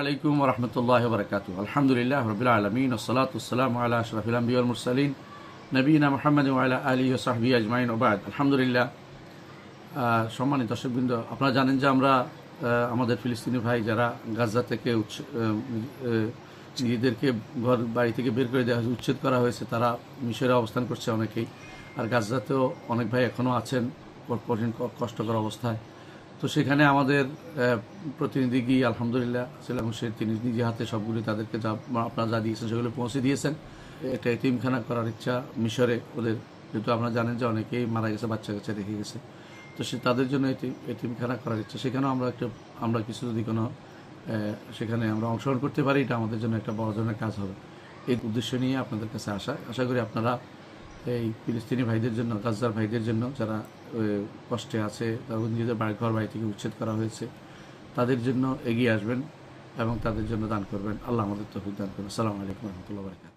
আলাইকুম রহমতুল্লাহ বরকাত আলহামদুলিল্লাহ রবিল আলমিন ওসলাতাম আল্লাহ আশরফিল আম্বিউল মুরসালিন, নবীনা মোহাম্মদ আল্লাহ আলী ও সাহবি আজমাইন ওবায়দ আলহামদুলিল্লাহ। সম্মানিত দর্শকবৃন্দ, আপনারা জানেন যে আমরা আমাদের ফিলিস্তিনি ভাই যারা গাজা থেকে নিজেদেরকে ঘর বাড়ি থেকে বের করে দেওয়া হয়েছে, উচ্ছেদ করা হয়েছে, তারা মিশরে অবস্থান করছে অনেকেই। আর গাজাতেও অনেক ভাই এখনও আছেন, কঠিন, কষ্টকর অবস্থায়। তো সেখানে আমাদের প্রতিনিধি গিয়ে আলহামদুলিল্লাহ সেলাম হোসেন তিনি নিজে হাতে সবগুলি তাদেরকে যা আপনারা যা দিয়েছেন সেগুলো পৌঁছে দিয়েছেন। একটা এতিমখানা করার ইচ্ছা মিশরে ওদের, যেহেতু আপনারা জানেন যে অনেকেই মারা গেছে, বাচ্চা কাচ্চা রেখে গেছে। তো সে তাদের জন্য এটি এতিমখানা করার ইচ্ছা। সেখানেও আমরা একটু, আমরা কিছু যদি কোনো সেখানে আমরা অংশগ্রহণ করতে পারি, এটা আমাদের জন্য একটা বড় ধরনের কাজ হবে। এই উদ্দেশ্য নিয়ে আপনাদের কাছে আসা। আশা করি আপনারা এই ফিলিস্তিনি ভাইদের জন্য গাজার ভাইদের জন্য যারা কষ্টে আছে তাদের নিজেদের বাড়ি ঘর বাড়ি থেকে উচ্ছেদ করা হয়েছে, তাদের জন্য এগিয়ে আসবেন এবং তাদের জন্য দান করবেন। আল্লাহ আমাদের তফিক দান করবেন সালাম আলাইকুম রহমতুল্লাহ বারকাত